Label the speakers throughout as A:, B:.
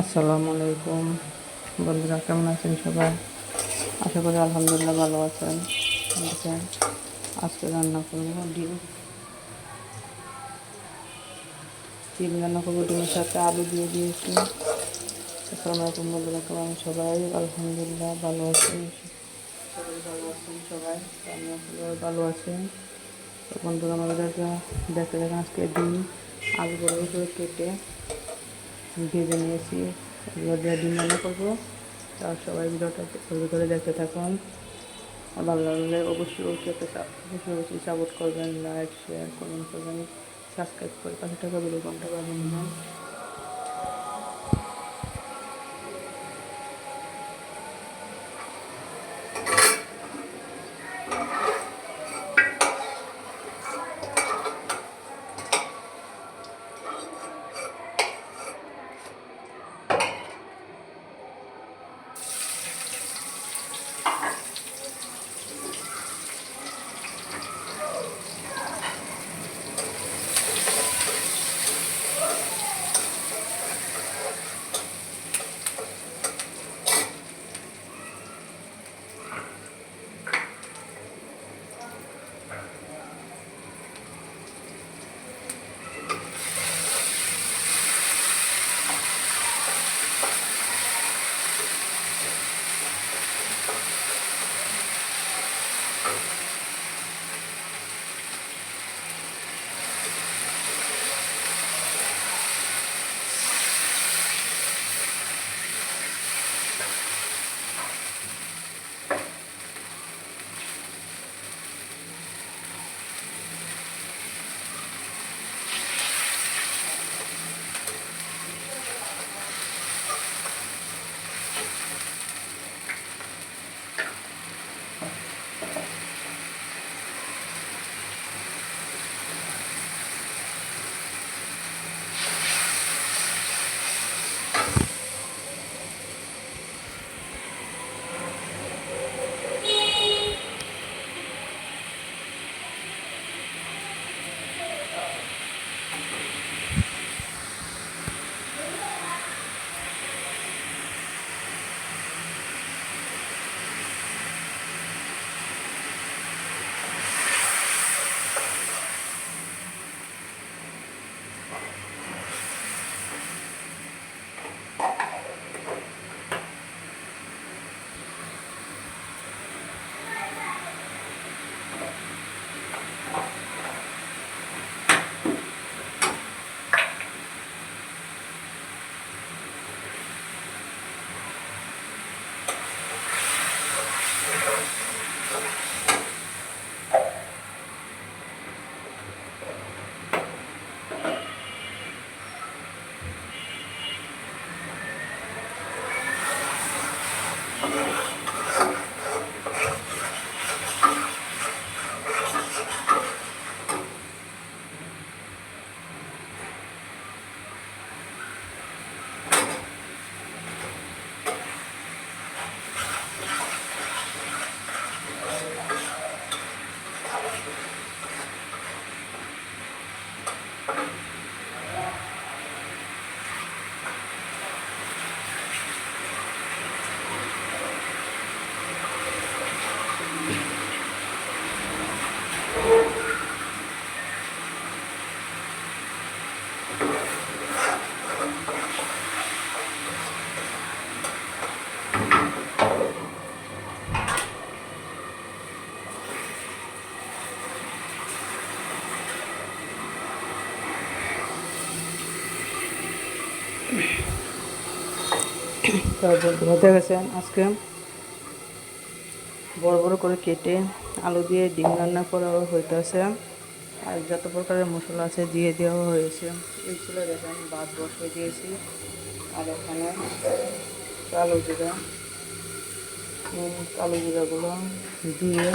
A: আসসালামু আলাইকুম। বন্ধুরা, কেমন আছেন সবাই? আশা করি আলহামদুলিল্লাহ ভালো আছেন। আজকে রান্না করব ডিম। ডিম রান্না করব ডিমের সাথে আলু দিয়ে দিয়েছি। আসসালামু আলাইকুম বন্ধুরা, কেমন সবাই? আলহামদুলিল্লাহ ভালো আছেন সবাই ভালো আছেন সবাই? সবাই ভালো আছেন বন্ধুরা আমাদেরকে দেখতে দেখেন আজকে ডিম আলু বড় করে কেটে। ভেজে নিয়েছি। এগুলো দিয়ে ডিম রান্না করব। তার সবাই ভিডিওটা করে দেখতে থাকুন। ভালো লাগলে অবশ্যই খেতে অবশ্যই অবশ্যই সাপোর্ট করবেন লাইক শেয়ার কমেন্ট করবেন সাবস্ক্রাইব করে পাশে টাকা ভিডিও কোনটা পাবেন না তারপর গেছেন আজকে বড় বড় করে কেটে আলু দিয়ে ডিম রান্না করা হইতেছে। আর যত প্রকারের মশলা আছে দিয়ে দেওয়া হয়েছে। এই ছিল দেখেন, ভাত বসিয়ে দিয়েছি। আর এখানে কালো জিরা কালো জিরাগুলো দিয়ে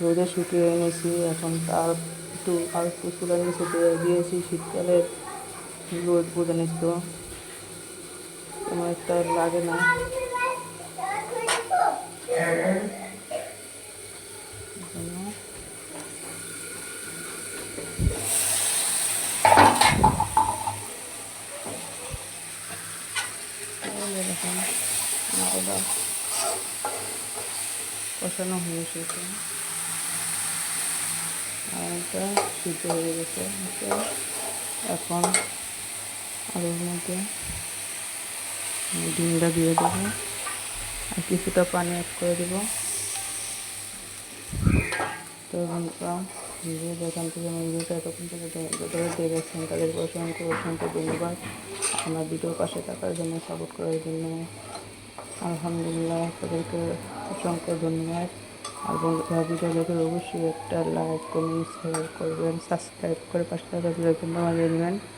A: রোদে শুকিয়ে এনেছি। এখন তার একটু আর একটু নিচে দিয়ে দিয়েছি শীতকালে রোদ বোঝা নিত তেমন একটা লাগে না। কষানো হয়ে এসেছে। সিদ্ধ হয়ে গেছে। এখন আলুর মধ্যে ডিমটা দিয়ে দেবো আর কিছুটা পানি অ্যাড করে দেবো। তো ভিডিও যেখান থেকে আমার ভিডিওটা এতক্ষণ থেকে যতটা দেখেছেন তাদেরকে অসংখ্য অসংখ্য ধন্যবাদ। আমার ভিডিওর পাশে থাকার জন্য সাপোর্ট করার জন্য আলহামদুলিল্লাহ তাদেরকে অসংখ্য ধন্যবাদ। আর বন্ধুরা, ভিডিও দেখে অবশ্যই একটা লাইক কমেন্ট শেয়ার করবেন সাবস্ক্রাইব করে পাশে থাকার জন্য বাজিয়ে নেবেন আজকে